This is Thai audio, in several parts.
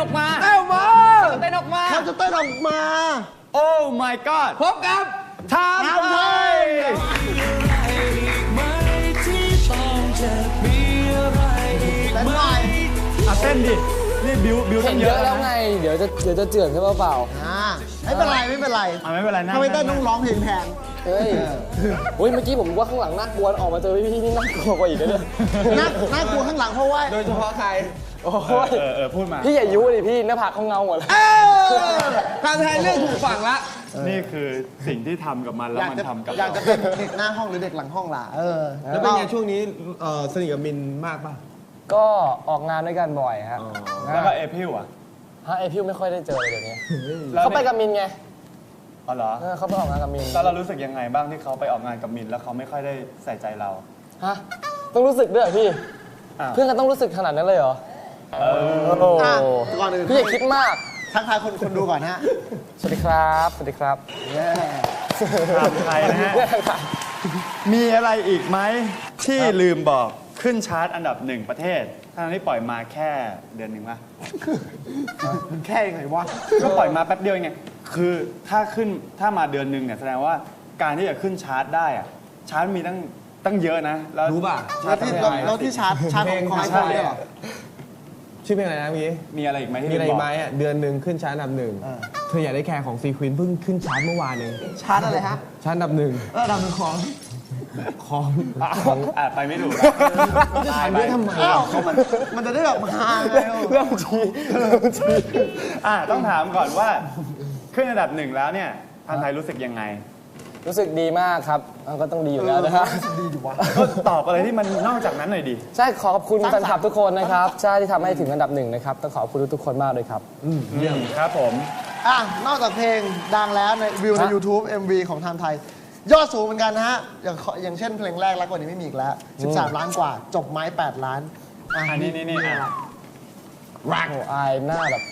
ออกมาเต้นมาเต้นออกมาเขาจะเต้นออกมา โอ้ my god พบกับทำทำไทไทยยเต้นหน่อยอะเต้นดิ นี่บิวบิวเห็ต้นองเยเยอะอะแล้วนะไง เดี๋ยวจะเดี๋ยวจะเจือนขึ้นมาเปล่าอ่าไม่เป็นไรไม่เป็นไรอะไม่เป็นไรนะถ้าไม่เต้นต้องร้องเพลงแทนเฮ้ยเฮ้ย เมื่อกี้ผมว่าข้างหลังน่ากลัว ออกมาเจอพี่ๆนี่น่ากลัวกว่าอีกนะเนี่ยน่าน่ากลัวข้างหลังเพราะว่า โดยเฉพาะใคร โอ้เออยเออเออพูดมา พี่อย่ายุดิพี่หน้าผากเขาเงาหมดเลย เออทางไทยเลือกถูกฝั่งละ นี่คือสิ่งที่ทำกับมันแล้วอยากมันจะทำกับอยากเราจะเป็นเด็กหน้าห้องหรือเด็กหลังห้องล่ะเออแล้วเป็นไงช่วงนี้เอ่อสนิทกับมินมากป่ะ ก็ออกงานด้วยกันบ่อยฮะแล้วก็เอพิวอะฮะไอพิวไม่ค่อยได้เจอเลยเดี๋ยวนี้แล้วเขาไปกับมินไงอ๋อเหรอเออเขาไปออกงานกับมินแล้วเรารู้สึกยังไงบ้างที่เขาไปออกงานกับมิน แล้วเขาไม่ค่อยได้ใส่ใจเรา ฮะต้องรู้สึกด้วยเหรอพี่ อ้าว เพื่อนกันต้องรู้สึกขนาดนั้นเลยเหรอเออ โอ้โหอะก่อนอื่น พี่อย่าคิดมาก ทักทายคนคนดูก่อนฮะสวัสดีครับ สวัสดีครับถามไทยนะฮะ มีอะไรอีกไหมที่ลืมบอกขึ้นชาร์ตอันดับหนึ่งประเทศทั้งที่ปล่อยมาแค่เดือนหนึ่งป่ะมันแค่ยังไงวะก็ปล่อยมาแป๊บเดียวเองไงคือถ้าขึ้นถ้ามาเดือนหนึ่งเนี่ยแสดงว่าการที่จะขึ้นชาร์ตได้อะชาร์ตมีตั้งตั้งเยอะนะ แล้วรู้ป่ะ แล้วที่แล้วแล้วที่ชาร์จชาร์จเพขลองงของไอใช่โฟนเนี่ยเหรอ ชื่อเพลงอะไรนะเมื่อกี้ มีอะไรอีกไหมที่มีอะไรลือีมกบไหมอกอะเดือนหนึ่งขึ้นชาร์ตอันดับหนึ่งเธออยากได้แคร์ของซีควินเพิ่งขึ้นชาร์ตเมื่อวานเองชาร์จอะไรฮะชาร์ตอันดับหนึ่งเออดำเป็นของของของอะไปไม่ถูกจะถามด้วยทำไมอ้าวเขามันมันจะได้แบบฮาไงเรื่องทีเรื่องทีอะต้องถามก่อนว่า ขึ้นอันดับหนึ่งแล้วเนี่ยทางไทยรู้สึกยังไง รู้สึกดีมากครับเอาก็ต้องดีอยู่แล้วนะฮะดีดีวะก็ตอบอะไรที่มันนอกจากนั้นหน่อยดิ ใช่ขอขอบคุณสร้างแฟสรรค์นคลับทุกคนนะครับ ใช่ที่ทำให้ถึงอันดับหนึ่งนะครับ ต้องขอบคุณทุกๆคนมากเลยครับ เยี่ยมครับผม อะ นอกจากเพลงดังแล้วในวิวในฮะ YouTube MV ของไทม์ไทย ยอดสูงเหมือนกันนะฮะ อย่างขออย่างเช่นเพลงแรกรักกว่านี้ไม่มีอีกแล้ว 13 ล้านกว่า จบไม้ 8 ล้านอะอันนี้นี่นี่อะ รักอายหน้าแบบ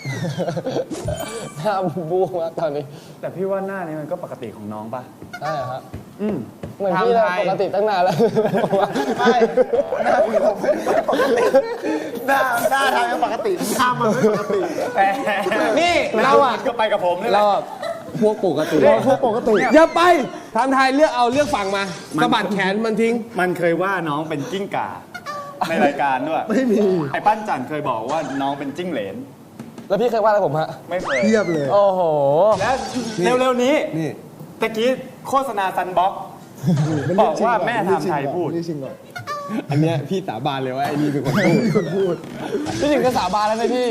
หน้าบูมากตอนนี้แต่พี่ว่าหน้านี้มันก็ปกติของน้องป่ะ ใช่เหรอฮะอืม เหมือนพี่เลยทำไทยปกติตั้งนานแล้วไม่หน้าพี่ผมไม่ปกติหน้าหน้าทางยังปกติหน้ามันไม่ปกติแต่นี่เราอะก็ไปกับผมนี่แหเราละ อะพวกปกติพวกปกติ อย่าไปทางไทยเลือกเอาเลือกฝั่งมาสะบัดแขนมันทิ้ง มันเคยว่าน้องเป็นจิ้งก่า ในรายการด้วย ไม่มี ไอ้ปั้นจันเคยบอกว่าน้องเป็นจิ้งเหลน แล้วพี่เคยว่าอะไรผมฮะ ไม่เคย เทียบเลย โอ้โห และเร็วๆนี้นี่ตะกี้โฆษณาซันบ็อกบอกว่าแม่ทำไทยพูด นี่ชิงก่อนอันเนี้ยพี่สาบานเลยว่าไอ้นี่เป็นคนพูด นี่คนพูด พี่ถึงก็สาบานแล้วไหมพี่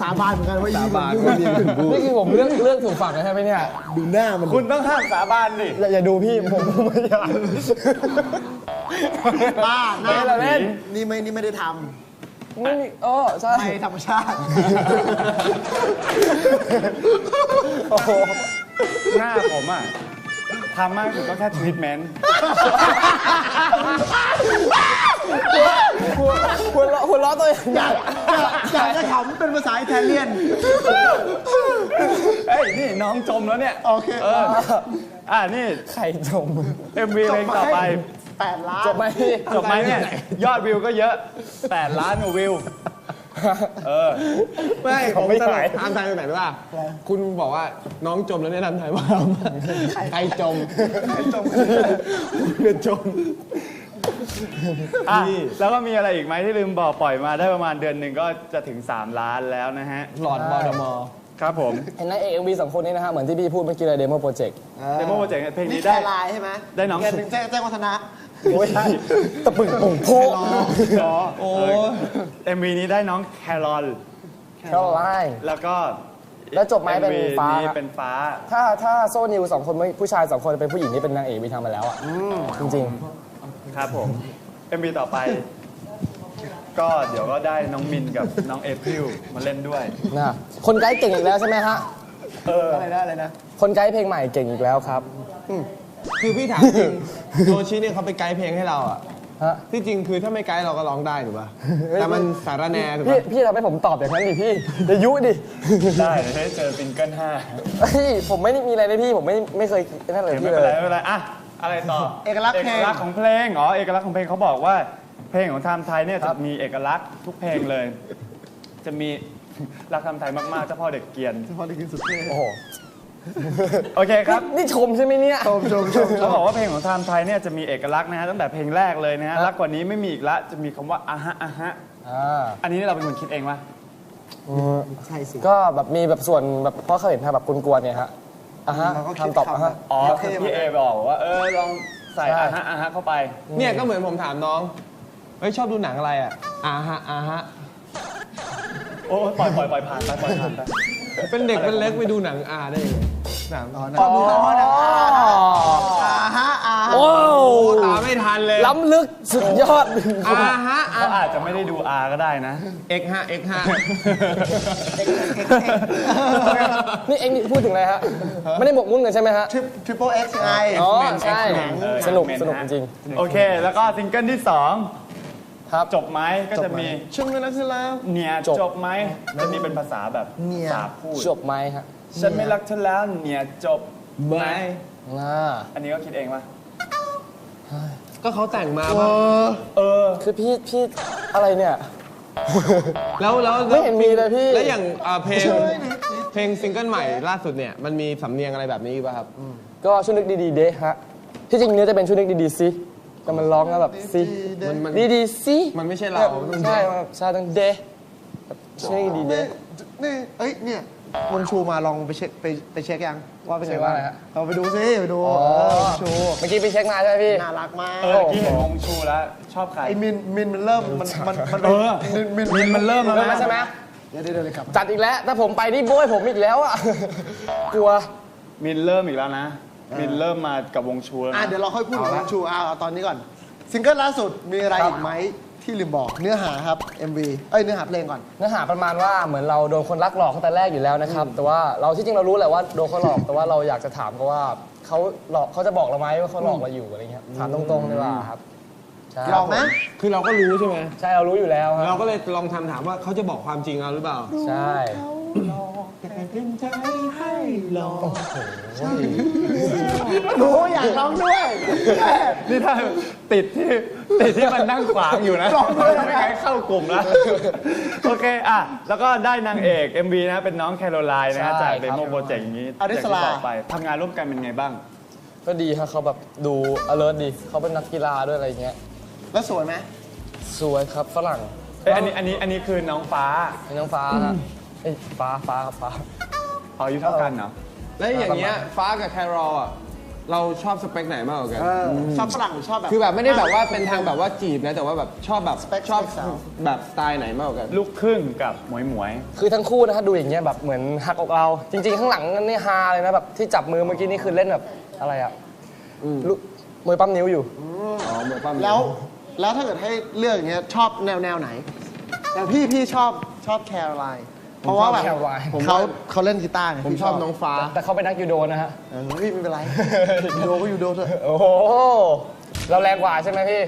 สาบานเหมือนกันว่าสาอีบานพูว่าดนี่เป็นคนพูด นี่คือผมเลือกเลือกถูกฝั่งแล้วใช่ไหมเนี่ย ดูหน้ามันคุณต้องห้ามสาบานดิ อย่าอย่าดูพี่ผมผมไม่อยาก บ้าหน้าเล่นละเล่นนี่ไม่นี่ไม่ได้ทไม่มีโอ้ใช่ำไม่ธรรมชาติโอ้โหหน้าผมอะทำมากสุดก็แค่ทรีทเมนต์หัวหัวเราะหัวเราะตัวเองอยากอยากอยากจะขำเป็นภาษาอิตาเลียน เอ้ย นี่น้องจมแล้วเนี่ย โอเค เออ อ่านี่ ไข่จม MV เพลงต่อไป แปดล้านจบไหมพี่จบไหมเนี่ยยอดวิวก็เยอะ 8 ล้านกว่าวิว เออ ไม่ผมไม่ตลกขายทำไทยตรงไหนรู้ป่ะคุณบอกว่าน้องจมแล้วเนี่ยทำไทยว่าใครจมใครจมเนี่ยจมอะนี่แล้วก็มีอะไรอีกไหมที่ลืมบอกปล่อยมาได้ประมาณเดือนหนึ่งก็จะถึง 3 ล้านแล้วนะฮะ หลอดบอดมอครับผมเห็นในเอ็มวีสองคนนี้นะฮะเหมือนที่พี่พูดเมื่อกี้เลยเดโมโปรเจกต์เดโมโปรเจกต์เพลงนี่นี้แค่ได้ลายใช่ไหมได้น้องแกหนึ่งแจ้งแจ้งวัฒนะ ไม่ใช่ตะปึงปุ่งโพอ๋อโอ้เอ็มวีนี้ได้น้องแครอลแค่ไล่แล้วก็แล้วจบไหมเป็น MV ฟ้านี้เป็นฟ้า ถ้าถ้าโซนิวสองคนไม่ผู้ชายสองคนเป็นผู้หญิงนี่เป็นนางเอกวีทำมาแล้วอะจริงครับผม MV ต่อไป ก็เดี๋ยวก็ได้น้องมินกับน้องเอพริลมาเล่นด้วยๆนะคนไกด์เก่งอีกแล้วใช่ไหมฮะเอออะไรนะอะไรนะ คนไกด์เพลงใหม่เก่งอีกแล้วครับ คือพี่ถามจริงโยชิเนี่ยเขาไปไกด์เพลงให้เราอะฮะ ที่จริงคือถ้าไม่ไกด์เราก็ร้องได้ถูกป่ะแต่มันสารแหนถูกพี่ป่ะพี่ทำให้ผมตอบอย่างนั้นดิพี่เดี๋ยวยุดิได้เดี๋ยวได้เจอซิงเกิลห้าเฮ้ยผมไม่ได้มีอะไรเลยพี่ผมไม่ไม่เคยนั่นเลยไม่พี่เป็นเลไรย ไม่เป็นไรอะอะไรต่อเอกลักษณ์เพลง เอกลักษณ์ของเพลงอ๋อเอกลักษณ์ของเพลงเขาบอกว่า เพลงของไทม์ไทยเนี่ยครัจะบมีเอกลักษณ์ทุกเพลงเลย จะมีฟรักทำไทยมากๆเจ้าพ่อเด็กเกรียนพอได้กินสุดเท่โอ้โห โอเคครับ นี่ชมใช่ไหมเนี่ย ชมชมชมชเขามบอกว่าเพลงของไทม์ไทยเนี่ยจะมีเอกลักษณ์นะฮะตั้งแต่เพลงแรกเลยนะฮะรักกว่านี้ไม่มีอีกละจะมีคำว่าอะฮะอะฮะอ่าอันนี้เราเป็นคนคิดเองปะใช่สิก็แบบมีแบบส่วนแบบเพราะเขาเห็นทำแบบกวนๆเนี่ยฮะอะฮะเราก็คิดทำตอบคำ อะฮะ อ๋อเท่คือพี่เอบอกว่าเออลองใส่ใช่อะฮะอะฮะเข้าไป เนี่ยก็เหมือนผมถามน้องเฮ้ยชอบดูหนังอะไรอะอ่าฮะอ่าฮะ โอ้ปล่อยปล่อยปล่อยผ่านไปปล่อยผ่านไป เป็นเด็กเป็นเล็กไปดูหนังอาได้ยังไง หนังอ๋อนะอ่าฮะอ่าฮะโอ้โอ้ตาไม่ทันเลยล้ำลึกสุดยอดอ่าฮะอ่าเขาอาจจะไม่ได้ดูอาก็ได้นะเอ็กฮะเอ็กฮะนี่เองนี่พูดถึงอะไรฮะ ไม่ได้หมกมุ่นกันใช่ไหมฮะทริปทริปเปิลเอ็กซ์ไงอ๋อใช่เออสนุก X-Men สนุกฮะจริง โอเค แล้วก็ซิงเกิลที่สองๆครับจบไหมก็จะมีช่วงเวลาที่แล้วเนี่ยจบจบไหมจะมีเป็นภาษาแบบเนี่ยภาษาพูดจบไหมฮะ ฉันไม่รักเธอแล้วเนี่ยจบไหมอ่าอันนี้ก็คิดเองปะก็เขาแต่งมาป่ะเออ คือพี่พี่อะไรเนี่ย แล้วแล้วไม่เห็นมีเลยพี่ แล้วอย่างอ่าเพลงเพลงซิงเกิลใหม่ล่าสุดเนี่ยมันมีสำเนียงอะไรแบบนี้ป่ะครับ ก็ช่วยนึกดีๆเด้ฮะ ที่จริงเนื้อจะเป็นช่วยนึกดีๆสิแต่มันร้องแล้วแบบสิมันมันดีๆสิมันไม่ใช่เราต้องใช่มันแบบใช่ต้องเดแบบช่วยนึกดีๆเด้นี่เอ้ยเนี่ย วงชูมาลองไปเช็คไปไปเช็คยังว่าเป็นไงเช็คว่าบ้างอะไรฮะ เราไปดูซิไปดูอ๋อเออวงชูเมื่อกี้ไปเช็คมาใช่ไหมพี่ น่ารักมากเออเมื่อกี้เห็นวงชูแล้ว ชอบใคร ไอ้มินมินมันเริ่มมันมันมันเออมินมินมินมันเริ่มแล้วเริ่มนะแล้วใช่ไหม เดี๋ยวเดี๋ยวเดี๋ยวกลับมาจัดอีกแล้ว ถ้าผมไปนี่โบยผมอีกแล้วอะ กลัว มินเริ่มอีกแล้วนะ มินเริ่มมากับวงชูแล้วอะนะ เดี๋ยวเราค่อยพูดถึงวงชูอะเอาตอนนี้ก่อน ซิงเกิลล่าสุดมีอะไรอีกไหม ที่ลืมบอกเนื้อหาครับ MV เอ้ยเนื้อหาเพลงก่อน เนื้อหาประมาณว่าเหมือนเราโดนคนรักหลอกตั้งแต่แรกอยู่แล้วนะครับ แต่ว่าเราที่จริงเรารู้แหละว่าโดนเขาหลอกแต่ว่าเราอยากจะถามเขาว่าเขาหลอกเขาจะบอกเราไหมว่าเขาหลอกเราอยู่อะไรเงี้ยถามตรงๆดีกว่าครับใช่ลองไหมคือเราก็รู้ใช่ไหมใช่เรารู้อยู่แล้วคเรารับก็เลยลองทำถามว่าเขาจะบอกความจริงเราหรือเปล่า ใช่ หนูอยากร้องด้วยนี่ถ้าติดที่ติดที่มันนั่งขวางอยู่นะไม่งั้นเข้ากลุ่มแล้วโอเคอะแล้วก็ได้นางเอก MV นะเป็นน้องแคโรไลน์นะฮะจากเดโมโปรเจกต์อย่างนี้อริสลาย่งที่บอกไปทำงานร่วมกันเป็นไงบ้าง ก็ดีครับเขาแบบดู alert ดีเขาเป็นนักกีฬาด้วยอะไรเงี้ยแล้วสวยไหมสวยครับฝรั่งเอ้ยอันนี้อันนี้อันนี้คือน้องฟ้าเป็นน้องฟ้านะ เอ้ยฟ้าฟ้าครับฟ้าเอาอายุเท่ากันเหรอ แล้วอย่างเงี้ยฟ้ากับแครอลอะเราชอบสเปคไหนมากกว่ากันเออชอบฝรั่งหรือชอบแบบ คือแบบไม่ได้แบบว่าเป็นทางแบบว่าจีบนะแต่ว่าแบบชอบแบบสเปคชอบสาว แบบสไตล์ไหนมากกว่ากัน ลูกครึ่งกับหมวยหมวยคือทั้งคู่นะถ้าดูอย่างเงี้ยแบบเหมือนหักอกเรา จริง ๆ ข้างหลังนี่ฮาเลยนะแบบที่จับมือเมื่อกี้นี่คือเล่นแบบอะไรอะลูกมวยปั้มนิ้วอยู่ อ๋อเหมือนปั้มแล้ว แล้วถ้าเกิดให้เลือกอย่างเงี้ยชอบแนวแนวไหน อย่างพี่พี่ชอบชอบแคโรไลน์ เพราะว่าแบบ Caroline เขาเขาเล่นกีตาร์ไงผมพี่ชอบน้องฟ้าแต่เขาเป็นนักยูโดนะฮะ เออพี่ไม่เป็นไรยูโดก็ยูโดเถอะโอ้โห เราแรงกว่าใช่ไหมพี่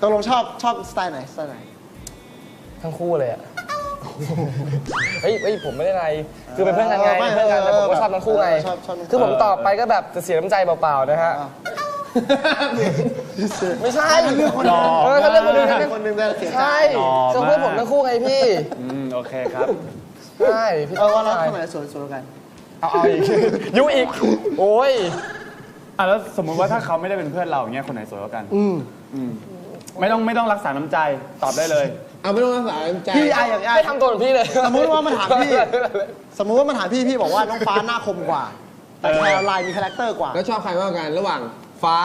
ตกลงชอบชอบสไตล์ไหนสไตล์ไหน ทั้งคู่เลยอะเฮ้ยเฮ้ยผมไม่ได้อะไร คือเป็นเพื่อนกันไงเออไม่เป็นเพื่อนกันแต่ผมก็ชอบทั้งคู่ไง เออชอบชอบทั้งคู่ คือผมตอบไปก็แบบจะเสียน้ำใจเปล่าๆนะฮะ ไม่ใช่เลือกคนหล่อเออถ้าเลือกคนอื่นเลืก็อกคนหนึ่งได้เสียใจใช่ก็เพื่อนผมทั้งคู่ไงพี่ อืม โอเคครับ ใช่พี่เออว่าแล้วคนไหนสวยสวยกว่ากันเอาเอาอีกยุอีก โอ้ยอะแล้วสมมุติว่าถ้าเขาไม่ได้เป็นเพื่อนเราอย่างเงี้ยคนไหนสวยกว่ากันอืมไม่ต้องไม่ต้องรักษาน้ำใจตอบได้เลย เอาไม่ต้องรักษาใจ พี่ไออย่างไอไม่ทำตัวเหมือนพี่เลยสมมุติว่ามาถามพี่ สมมุติว่ามาถามพี่พี่บอกว่าน้องฟ้าหน้าคมกว่า แต่เออแคโรไลน์มีคาแรคเตอร์กว่าแล้วชอบใครมากกว่ากันระหว่างฟ้า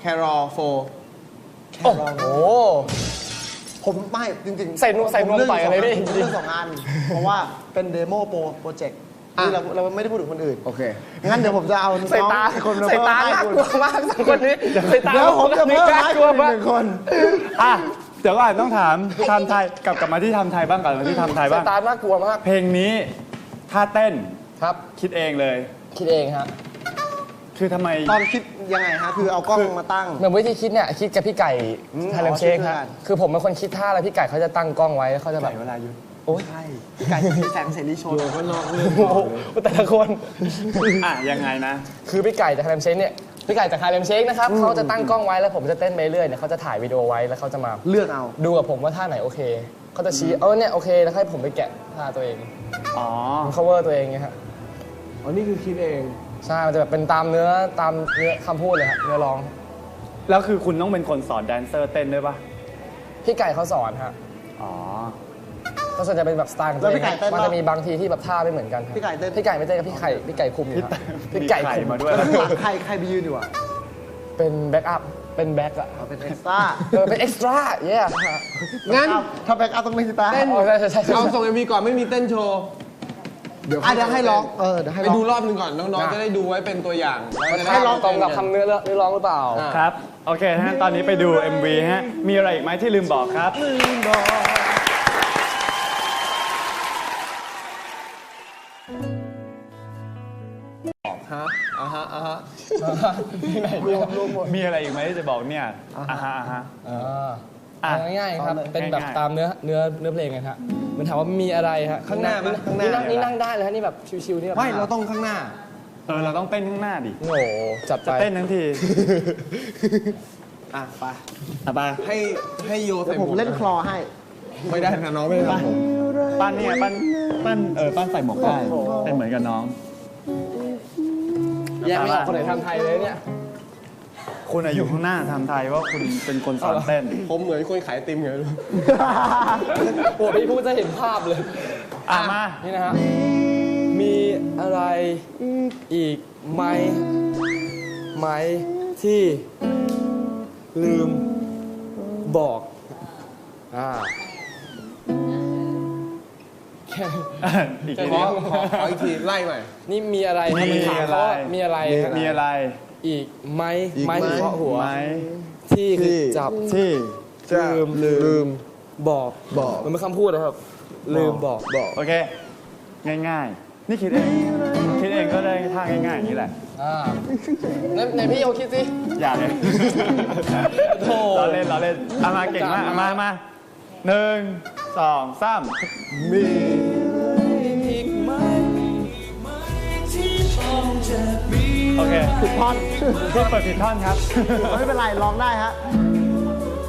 แครอลโฟโอ้โห ผมไม่จริงๆใส่นวมใส่นวมผมต่อยกันเลยพี่ผมเรื่องสองอันเพราะว่าเป็นเดโมโปรโปรเจกต์ที่เราเราไม่ได้พูดถึงคนอื่น โอเค งั้นเดี๋ยวผมจะเอาน้องใส่ตาอีกคนมาใส่เพิ่มตาให้น่าคุณกลัวมากสองคนนี้ใส่ตาเดี๋ยวผมจะเพิ่มน่าให้กคุลัวณอีกมากหนึ่งคน อะเดี๋ยวก่อนต้องถามทำไทยกลับกลับมาที่ทำไทยบ้างก่อนมาที่ทำไทยใส่บ้าง ตาน่ากลัวมากเพลงนี้ท่าเต้นครับ คิดเองเลย คิดเองฮะ คือทำไม ตอนคิดยังไงฮะ คือเอากล้องมาตั้ง เหมือนวิธีคิดเนี่ยคิดกับพี่ไก่อืมไทยแลนด์เชคอ๋อคิดด้วยกัฮะน คือผมเป็นคนคิดท่าแล้วพี่ไก่เขาจะตั้งกล้องไว้แล้วเขาจะแบไก่บเวลายุทธใช่พี่ไก่มีแสงเสรีชนก็นอกเรื่องโอ้โหแต่ละคน อะยังไงนะ คือพี่ไก่จากไทยแลนด์เชคเนี่ยพี่ไก่จากไทยแลนด์เชคนะครับเขาจะตั้งกล้องไว้แล้วผมจะเต้นไปเรื่อยเนี่ยเขาจะถ่ายวิดีโอไว้แล้วเขาจะมา เลือกเอา ดูกับผมว่าท่าไหนโอเคเขาจะชี้เออเนี่ยโอเคแล้วให้ผมไปแกะท่าตัวเอง อ๋อมัน cover ตัวเองไงฮะ อ๋อนี่คือคิดเอง ใช่มันจะแบบเป็นตามเนื้อตามเนื้อคำพูดเลยฮะเนื้อร้อง แล้วคือคุณต้องเป็นคนสอนแดนเซอร์เต้นด้วยปะพี่ไก่เขาสอนฮะอ๋อ ก็ส่วนใหญ่เป็นแบบสไตล์ของแล้ตัววพี่เองไก่เต้นมันปะจะมีบางทีที่แบบท่าไม่เหมือนกันครับพี่ไก่เต้น พี่ไก่ไม่เต้นกับพี่ไข่พี่ไก่คุมอยู่ครับพี่ไก่มีไข่คุมมาด้วย แล้วข้างหลังใครใครไปยืนอยู่อะเป็นแบ็กอัพเป็นแบ็กอะเอาเป็นเอ็กซ์ตร้าเออเป็นเอ็กซ์ตร้าเย้งั้น ถ้าแบ็กอัพต้องเล่นกีตาร์ เต้นใช่ใช่ใช่ เอาส่งเอ็มวีก่อนไม่มีเต้นโชว์ เดี๋ยวอะเดี๋ยวให้ร้องเออเดี๋ยวให้ไปร้อง ดูรอบหนึงก่อนน้องๆ จะได้ดูไว้เป็นตัวอย่างแล้วจะได้ให้ร้องตรงกับคำเนื้อเนื้อร้องหรือเปล่าอะครับ โอเคฮะตอนนี้ไปดู MV ฮะ มีอะไรอีกไหมที่ลืมบอกครับ ฮะอ่าฮะอ่าฮะมีอะไรอีกไหมที่จะบอกเนี่ยอ่าฮะอ่าฮะ อ่าอะเอาง่ายๆครับเอาเลยเป็นแบบง่ายๆตามเนื้อเนื้อเนื้อเพลงไงฮะ มันถามว่ามีอะไรฮะข้างหน้าไหมข้างหน้านี่นั่งนี่นั่งได้เลยฮะนี่แบบชิวๆนี่แบบไม่เราต้องข้างหน้า เออเราต้องเต้นข้างหน้าดิโอ้โหจัดไปจะเต้นทั้งทีอะไปอะไปให้ให้โยเดี๋ใส่ยวผมเล่นคลอให้ ไม่ได้นะน้องไม่ได้ทำผมปั้นเนี่ยปั้นปั้นเออปั้นใส่หมวกได้เป็นเหมือนกับน้อง แยกไม่ออกคนไหนทำไทยเลยเนี่ย คุณอะอยู่ข้างหน้าทำไทยว่าคุณเป็นคนสอนเต้น ผมเหมือนคนขายไอติมไงไม่รู้โอ้พี่พูดจะเห็นภาพเลยอะมานี่นะฮะมีอะไรอีกไหมไหมที่ลืมบอกอ่าแค่อีกแค่ทีขอนี้ขอขออีกทีไล่ใหม่นี่มีอะไรนะมีนถาอะไรเขาว่ามีอะไรมีอะไร อีกไหมอีกไหมไหมเฉพาะหัวไหมที่คือจับที่จะลืมบอกบอก มันเป็นคำพูดนะครับ ลืมบอก บอกโอเค ง่ายๆ นี่คิดเอง คิดเองก็ได้ท่าง่ายๆอย่างนี้แหละอ่าในในพี่เอาคิดสิ อย่าเลยโธ่เราเล่นเราเล่นเอามาเก่งมากเอามามาหนึ่งสองสามมี โอเคผิดท่อนพี่เปิดผิดท่อนครับ ไม่เป็นไรร้องได้ฮะ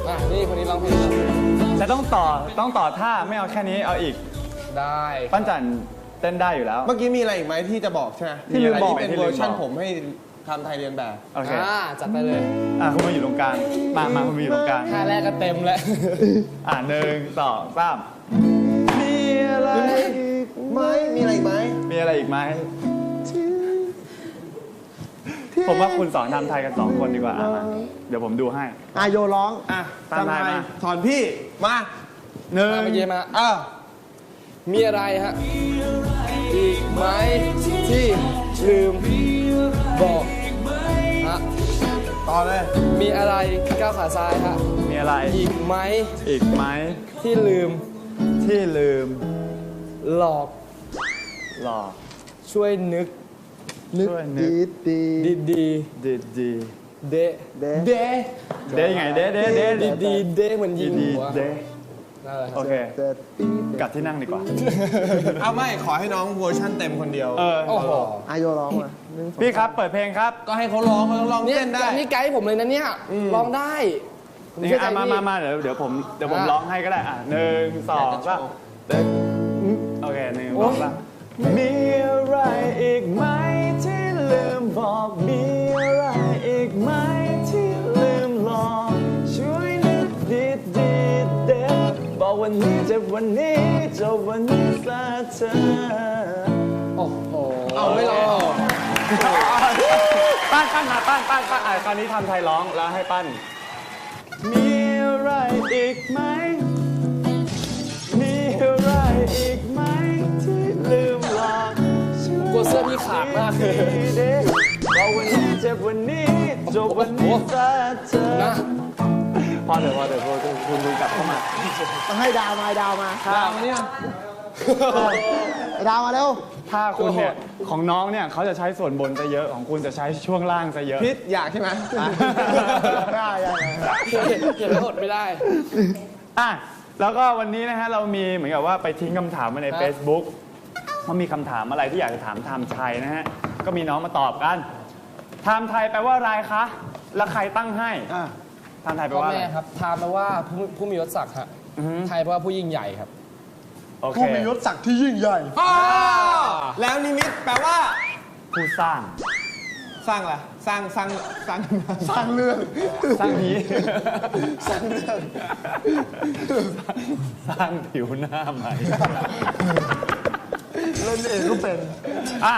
อะนี่คนนี้ร้องเพลงแต่ต้องต่อต้องต่อท่าไม่เอาแค่นี้เอาอีก ได้ปั้นจันเต้นได้อยู่แล้ว เมื่อกี้มีอะไรอีกไหมที่จะบอกใช่ไหมที่ลืมบอกนนี้เป็นที่เวลือมร์ชันบอกผมให้ทำไทยเรียนแบบ โอเค อ่าจัดไปเลยอะคุณมาอยู่ตรงกลาง มามาคุณมาอยู่ตรงกลาง ท่าแรกก็เต็มแล้ว อะหนึ่งสองสามมีอะไร ไม่มีอะไรอีกไหมมีอะไรอีกไหม ผมว่าคุณสอนทำไทยกันสองคนดีกว่าอะมาเดี๋ยวผมดูให้อาโยร้องอะตามทำไทยไทยมาสอนพี่มาหนึ่ง มาเมื่อกี้มาเออมีอะไรฮะ อีกไหมที่ลืมบอกฮะ ต่อเลย มีอะไรก้าวขาซ้ายฮะ มีอะไรอีกไหมอีกไหมที่ลืมที่ลืมหลอก หลอกช่วยนึก นึกช่วยนึดีกดีดีดีดีดีๆเดะเด้เดะเด้ยังไงเด้เด้เด้ดีดีๆเดะเหมือนยิดีงดีหัวเด้นั่นแหละคโอรับเค เด้ปี๊ดกลับที่นั่งดีกว่าเอาไม่ขอให้น้องเวอร์ชันเต็มคนเดียว เออโอ้โหอาโยร้องมาหนึ่งสองพี่ครับเปิดเพลงครับก็ให้เขาร้องเขาร้องเนี่ยเต้นได้นี่ไกด์ผมเลยนะเนี่ยร้องได้ผมนี่เชื่อใจอะมาพี่มามาเดี๋ยวเดี๋ยวผมเดี๋ยวผมอะร้องให้ก็ได้อะหนึ่งสองสามโอเคหนึ่งสองสาม มีอะไรอีกไหมที่ลืมบอกมีอะไรอีกไหมที่ลืมหลอกช่วยนึกดีดีๆเด็ดบอกวันนี้เจ็บวันนี้จบวันนี้ซะเธอโอ้โหเอาไม่ร้องปั้นปั้นมาปั้นปั้นปั้นอะคราวนี้ทำไทยร้องแล้วให้ปั้น มีอะไรอีกไหมมี ขาดมากเลยเด็กบอกวันนี้เจ็บวันนี้จบวันนี้ซะเธอนะพอเดี๋ยวพอเดี๋ยวพอคุณคุณกลับเข้ามาต้องให้ดาวมาให้ดาวมาดาวมาเนี่ยไอ้ดาวมาเร็วถ้าคุณเนี่ยของน้องเนี่ยเขาจะใช้ส่วนบนซะเยอะของคุณจะใช้ช่วงล่างซะเยอะพิษอยากใช่ไหมได้ได้ได้เห็นเห็นแล้วอดไม่ได้อะแล้วก็วันนี้นะฮะเรามีเหมือนกับว่าไปทิ้งคำถามมาในครับ Facebook ว่ามีคำถามอะไรที่อยากจะถามไทม์ไทยนะฮะ ก็มีน้องมาตอบกันไทม์ไทยแปลว่าอะไรคะ แล้วใครตั้งให้ไทม์ไทยแปลพ่อว่าอะไร แม่ครับทามแปลว่าผู้ผู้มียศศักดิ์ฮะอือฮึ ไทยแปลว่าผู้ยิ่งใหญ่ครับโอเคผู้มียศศักดิ์ที่ยิ่งใหญ่อ๋อแล้วนิมิตแปลว่า ผู้สร้าง สร้างอะไรสร้างสร้างสร้างสร้างเรื่อง สร้างนี้ สร้างเรื่อง สร้างผิวหน้าใหม่ เล่นเองก็เป็นอะ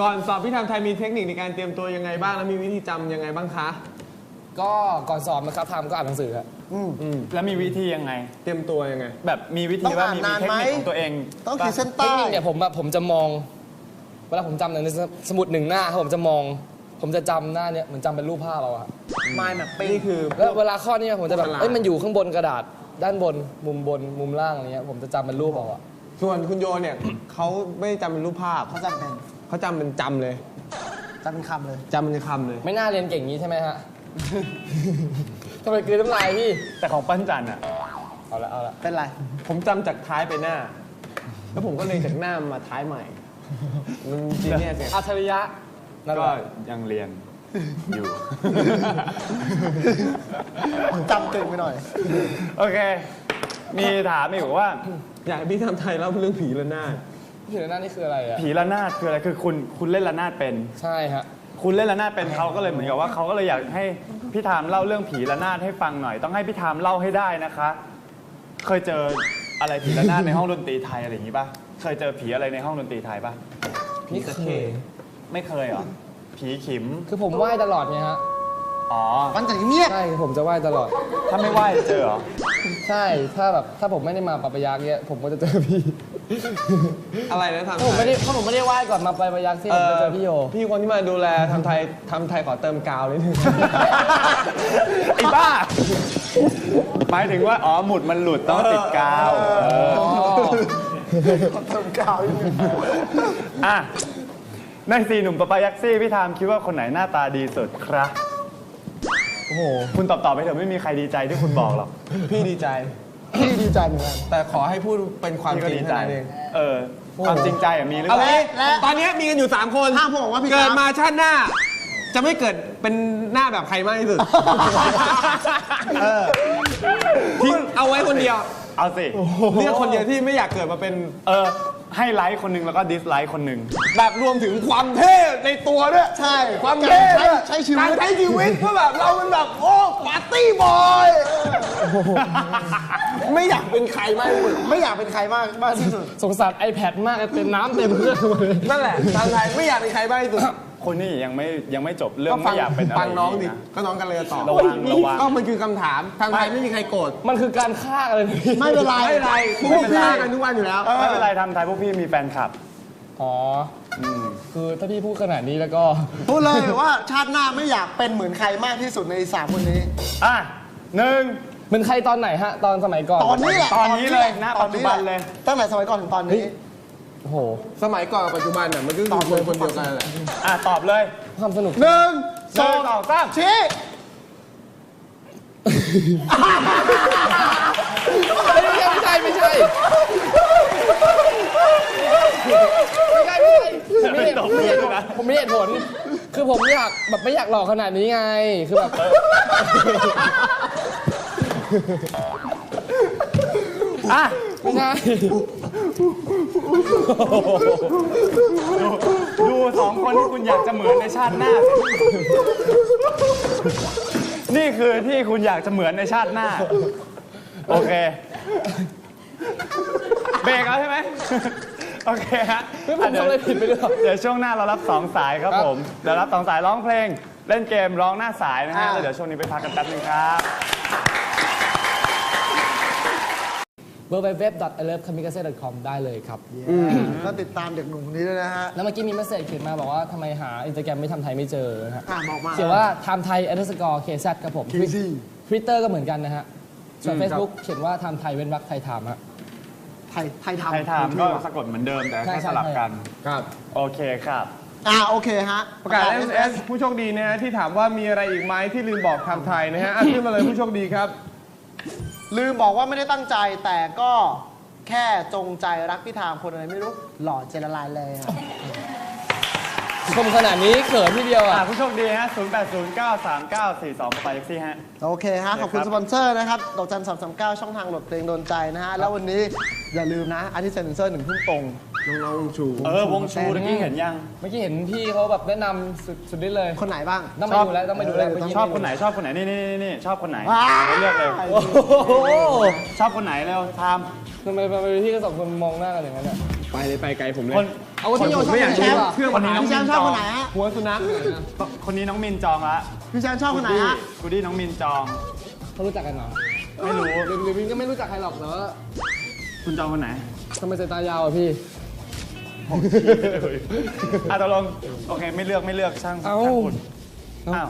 ก่อนสอบพี่ทำไทยมีเทคนิคในการเตรียมตัวยังไงบ้างแล้วมีวิธีจำยังไงบ้างคะ ก็ก่อนสอบนะครับทำก็อ่านหนังสือครับแล้วมีวิธียังไง เตรียมตัวยังไง แบบมีวิธีต้องว่าอ่านมีนานเทคไหมนิคของตัวเองต้องขีดเส้นเทคใต้นิคเนี่ยผมอะผมจะมอง เวลาผมจำในสมุดหนึ่งหน้าครับผมจะมอง ผมจะจำหน้าเนี่ยเหมือนจำเป็นรูปภาพเอาอะไมล์แมปปิ้งนี่คือแล้วเวลาข้อเนี้ผมจะแบบฉลาดเอ้ยมันอยู่ข้างบนกระดาษด้านบนมุมบนมุมล่างอะไรเงี้ยผมจะจำเป็นรูปเอาอะ ส่วนคุณโยเนี่ย เขาไม่ได้จำเป็นรูปภาพเขาจำเป็นเขาจำเป็นจำเลยจำเป็นคำเลย จำเป็นคำเลย ไม่น่าเรียนเก่งงี้ใช่ไหมฮะ ทำไมกลืนน้ำลายพี่ แต่ของปั้นจันอะ เอาละเอาละเป็นไรผมจำจากท้ายไปหน้า แล้วผมก็เลยจากหน้ามาท้ายใหม่ มันจีเนียสเนี่ยอัจฉริยะนั่นก็แหละยังเรียนอยู่ จำเก่งไปหน่อย โอเค มีถามอีกว่า อยากให้พี่ทำไทยเล่าเรื่องผีระนาดพี่เหนือหน้านี่คืออะไรอะผีระนาดคืออะไรคือคุณคุณเล่นระนาดเป็น ใช่ฮะ คุณเล่นระนาดเป็นเขาก็เลยเหมือนกับว่าเขาก็เลยอยากให้พี่ธามเล่าเรื่องผีระนาดให้ฟังหน่อย ต้องให้พี่ธามเล่าให้ได้นะคะ เคยเจออะไรผีระนาดในห้องดนตรีไทยอะไรอย่างนี้ป่ะเคยเจอผีอะไรในห้องดนตรีไทยป่ะ นี่เคยไม่เคยเหรอผีขิม คือผมไหว้ตลอดไงฮะ อ๋อมันจะเงียบใช่ผมจะไหว้ตลอด ถ้าไม่ไหวเจอเหรอ ใช่ถ้าแบบถ้าผมไม่ได้มาปะปะยักษ์เนี่ยผมก็จะเจอพี่อะไรนะทำถ้าผมไม่ได้ถ้าผมไม่ได้ไหว้ก่อนมาปะปะยักษ์ที่ผมจะเจอพี่โยพี่คนที่มาดูแลทำไทยทำไทยขอเติมกาวนิดนึงไอ้บ้าหมายถึงว่าอ๋อหมุดมันหลุดต้องติดกาวเออเติมกาวอยู่อะในสี่หนุ่มปะปายักซี่พี่ธามคิดว่าคนไหนหน้าตาดีสุดครับ โอ้โห คุณตอบตอบไปเถอะไม่มีใครดีใจที่คุณบอกหรอก พี่ดีใจ พี่ดีใจเหมือนกัน แต่ขอให้พูดเป็นความพี่จก็ริดีงใจ เท่านั้นเอง เออ ความจริงใจอะมีหรือเอาเปเลล่ายและตอนนี้มีกันอยู่ 3 คนห้ามบอกว่าพี่เกิดครับมาชาติหน้า จะไม่เกิดเป็นหน้าแบบใครมากที่สุดเออ ทิ้งเอาไว้คนเดียว เอาสิ เลือกคนเดียวที่ไม่อยากเกิดมาเป็น เออ ให้ไลค์คนหนึ่งแล้วก็ดิสไลค์คนหนึ่งแบบรวมถึงความเท่ในตัวด้วยใช่ความกาเท่รใช้ด้วยใช้ชีวิการตใช้ชีวิตก็แบบเราเป็นแบบโอ้ปาร์ตี้บอยไม่อยากเป็นใครมากที่สุดไม่อยากเป็นใครมากมากที่สุดสงสาร iPad มากเลยเป็นน้ำเต็มเครื่องหมดเลยนั่นแหละทางไทยไม่อยากเป็นใครมากที่สุด คนนี้ยังไม่ยังไม่จบเรื่องก็ฟัไม่อยากเป็นอะไรฟังน้องดินะก็น้องกันเลยตอบระวังระวัง ก็มันคือคำถามทางไทยไม่มีใครโกรธมันคือการฆ่ากันเลยนะพี่ไม่เป็นไรไม่เป็นไรพวกไม่พี่เป็นไรฆ่ากันทุกวันอยู่แล้ว ไม่เป็นไรทำไทยพวกพี่มีแฟนคลับ อ๋ออืมคือถ้าพี่พูดขนาดนี้แล้วก็ พูดเลยว่าชาติหน้าไม่อยากเป็นเหมือนใครมากที่สุดในสามคนนี้ อะหนึ่งเหมือนใครตอนไหนฮะ ตอนสมัยก่อน ตอนนี้แหละตอนนี้เลยณตอปัจจุบันเลย ตั้งแต่สมัยก่อนถึงตอนนี้ โอ้โหสมัยก่อนกับปัจจุบันเนี่ยมันก็คือคนคนเดียวกันแหละอะตอบเลยความสนุกหนึ่งสองสองสามชี้ไม่ใช่ไม่ใช่ไม่ใช่ไม่ใช่ไม่ใช่ผมมีเหตุผลผมมีเหตุผล คือผมอยากแบบไม่อยากหลอกขนาดนี้ไง คือแบบอะไม่ใช่ ดูสองคนที่คุณอยากจะเหมือนในชาติหน้าสินี่คือที่คุณอยากจะเหมือนในชาติหน้า โอเค เบรกแล้วใช่ไหม โอเคฮะไม่ผมทำอะไรผิดไปหรือเปล่า เดี๋ยวช่วงหน้าเรารับสองสายครับครับผม เดี๋ยวรับสองสายร้องเพลง เล่นเกมร้องหน้าสายนะฮะอ่าแล้วเดี๋ยวช่วงนี้ไปพักกันแป๊บนึงครับ w w w i l o v e k a m i k a z e c o m ได้เลยครับก็ติดตามเด็กหนุ่มคนนี้ด้วยนะฮะ แล้วเมื่อกี้มีเมสเซจเขียนมาบอกว่าทำไมหาอินสตาแกรมไม่ทำไทยไม่เจอนะฮะอ่าบอกมาเขียนว่าไทม์ไทย underscore kz ครับผม KZ ทวิตเตอร์ก็เหมือนกันนะฮะ ส่วน Facebook เขียนว่าไทม์ไทยเว้นวรรคไทยไทม์ฮะ ไทยไทยทำใครถามก็สะกดเหมือนเดิมแต่ใช่แค่ใช่สลับกัน ครับ โอเคครับ อ่าโอเคฮะ ประกาศ SMS ผู้โชคดีนะฮะที่ถามว่ามีอะไรอีกไหมที่ลืมบอกทำไทยนะฮะอะขึ้นมาเลยผู้โชคดีครับ ลืมบอกว่าไม่ได้ตั้งใจแต่ก็แค่จงใจรักพี่ทามคนอะไรไม่รู้หล่อเจรลายเลยอะ ชมขนาดนี้เขินทีเดียวอะ อะผู้โชคดีฮะ 0 8 0 9 3 9 4 2 ไปแท็กซี่ฮะ โอเคฮะ ขอบคุณครับสปอนเซอร์นะครับ ดอกจันสามสามเก้าช่องทางโหลดเพลงโดนใจนะฮะ แล้ววันนี้อย่าลืมนะอาร์ติเซนเซอร์หนึ่งทุ่มตรง น้องๆวงชูเออวงชูตะกี้เห็นยังเมื่อกี้เห็นพี่เขาแบบแนะนำสุดสุดฤทธิ์เลย คนไหนบ้าง ต้องไปดูแล้วต้องไปดูแล้วเออเมื่อกี้ชอบคนไหนชอบคนไหนนี่นี่นี่นี่ชอบคนไหนว้ายเลือกเลยโอ้โหชอบคนไหนเร็วทามทำไมทำไมพี่ก็สองคนมองหน้ากันอย่างนั้นอะไปเลยไปไกลผมเลยคนเอาคนที่โยนชอบไม่อยากคนไหนเชื่อดีกว่าเพื่อนคนนี้น้องพี่แชมิมนป์ชจอบองคนไหนฮะหัวสุนัขคนนี้น้องมินจองละพี่แชมป์ชอบคนไหนฮะกูดี้น้องมินจองเขารู้จักกันเหรอไม่รู้หรือหรือวินก็ไม่รู้จักใครหรอกแต่ว่าคุณจองคนไหนทำไมสายตายาวอะพี่ อะตกลงโอเคไม่เลือกไม่เลือกช่างเอ้าช่างคุณอ้าว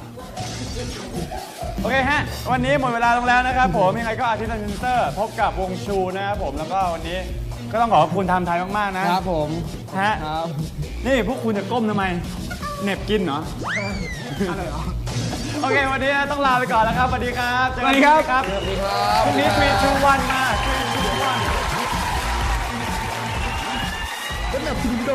โอเคฮะ วันนี้หมดเวลาลงแล้วนะครับผมยังไงก็อาทิตย์เซนเตอร์ พบกับวงชูนะครับผมแล้วก็วันนี้ก็ต้องขอบคุณไทม์ไทยมาก ๆ นะ ครับผมฮะครับ นี่พวกคุณจะก้มทำไมเหน็บกินเหรอโอเค วันนี้ต้องลาไปก่อนแล้วครับสวัสดีครับเจอกันครับสวัสดีครับพรุ่งนี้ทวีทูวันมาทวีทูวัน 끝났습니다.